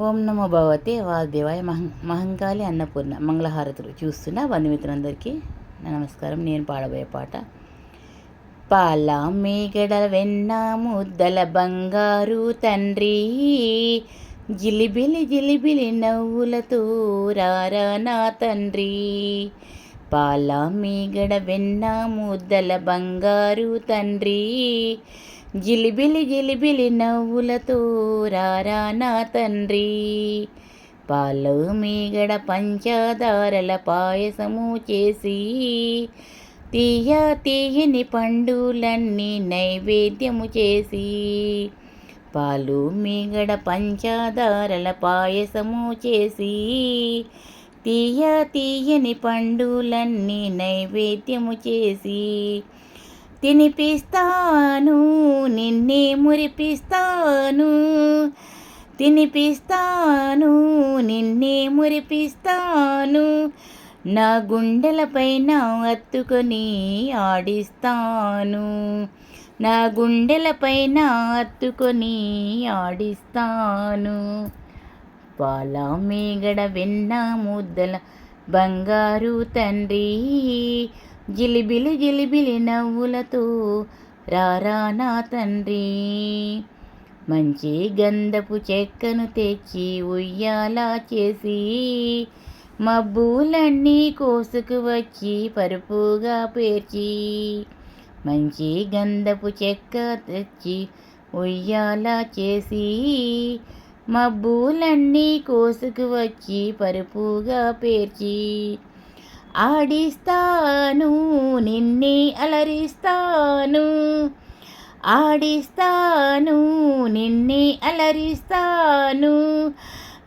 ఓం నమో భగవతే వాసుదేవాయ మహం మహంకాళి అన్నపూర్ణ మంగళహారతులు చూస్తున్న బంధుమిత్రులందరికీ నమస్కారం. నేను పాడబోయే పాట పాల మేగడ వెన్న ముద్దల బంగారు తండ్రి జిలిబిలి జిలిబిలి నవ్వులతో రారా నా తండ్రి పాల మీగడ వెన్న ముద్దల బంగారు తండ్రి జిలిబిలి జిలిబిలి నవ్వులతో రారా నా తండ్రి. పాలు మీగడ పంచదారల పాయసము చేసి తీయ తీయని పండులన్నీ నైవేద్యము చేసి పాలు మీగడ పంచదారల పాయసము చేసి తీయ తీయని పండులన్నీ నైవేద్యము చేసి తినిపిస్తాను నిన్నే మురిపిస్తాను. తినిపిస్తాను నిన్నే మురిపిస్తాను. నా గుండెలపైన అత్తుకొని ఆడిస్తాను. నా గుండెలపైన అత్తుకొని ఆడిస్తాను. పాల మేగడ వెన్న ముద్దల బంగారు తండ్రి జిలిబిలి జిలిబిలి నవ్వులతో రారా నా తండ్రి. మంచి గంధపు చెక్కను తెచ్చి ఉయ్యాలా చేసి మబ్బులన్నీ కోసుకు వచ్చి పరుపుగా పేర్చి మంచి గంధపు చెక్క తెచ్చి ఉయ్యాలా చేసి మబ్బులన్నీ కోసుకు వచ్చి పరుపుగా పేర్చి ఆడిస్తాను నిన్నే అలరిస్తాను. ఆడిస్తాను నిన్నే అలరిస్తాను.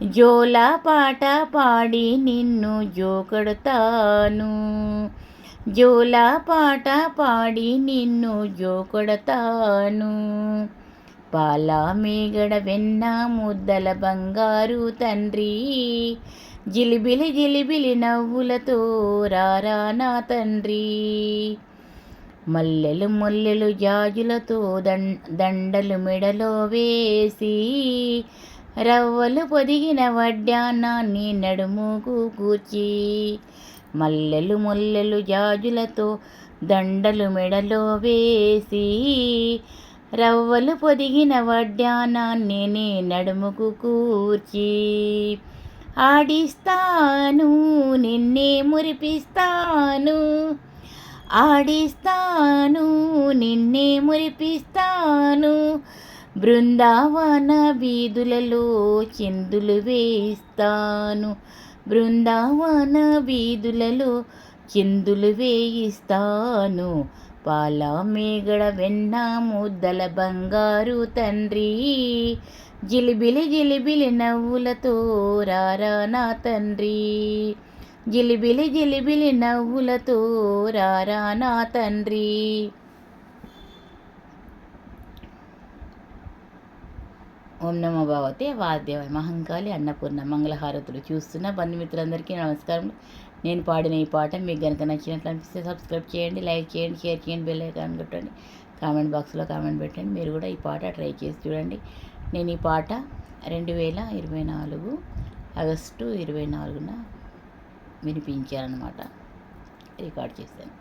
జోల పాట పాడి నిన్ను జోకడతాను. జోల పాట పాడి నిన్ను జోకడతాను. పాల మేగడ వెన్న ముద్దల బంగారు తండ్రి. జిలిబిలి జిలిబిలి నవ్వులతో రారా నా తండ్రి. మల్లెలు ముల్లెలు జాజులతో దండ దండలు మెడలో వేసి రవ్వలు పొదిగిన వడ్డానాన్ని నడుముకు కూర్చి మల్లెలు ముల్లెలు జాజులతో దండలు మెడలో వేసి రవ్వలు పొదిగిన వడ్డానాన్ని నే నడుముకు కూర్చి ఆడిస్తాను నిన్నే మురిపిస్తాను. ఆడిస్తాను నిన్నే మురిపిస్తాను. బృందావన వీధులలో చిందులు వేయిస్తాను. బృందావన వీధులలో చిందులు వేయిస్తాను. పాల మేగడ వెన్న ముద్దల బంగారు తండ్రి. జిలిబిలి జిలిబిలి నవ్వులతో రారా నా తండ్రి. జిలిబిలి జిలిబిలి నవ్వులతో రారా నా తండ్రి. ఓం నమో భగవతే వాద్య మహంకాళి అన్నపూర్ణ మంగళహారతులు చూస్తున్న బంధుమిత్రులందరికీ నమస్కారం. నేను పాడిన ఈ పాట మీకు కనుక నచ్చినట్లు అనిపిస్తే సబ్స్క్రైబ్ చేయండి లైక్ చేయండి షేర్ చేయండి బెల్ ఐకాన్ కొట్టండి. కామెంట్ బాక్స్లో కామెంట్ పెట్టండి. మీరు కూడా ఈ పాట ట్రై చేసి చూడండి. నేను ఈ పాట రెండు వేల ఇరవై నాలుగు ఆగస్టు ఇరవై నాలుగున వినిపించానమాట రికార్డ్ చేశాను.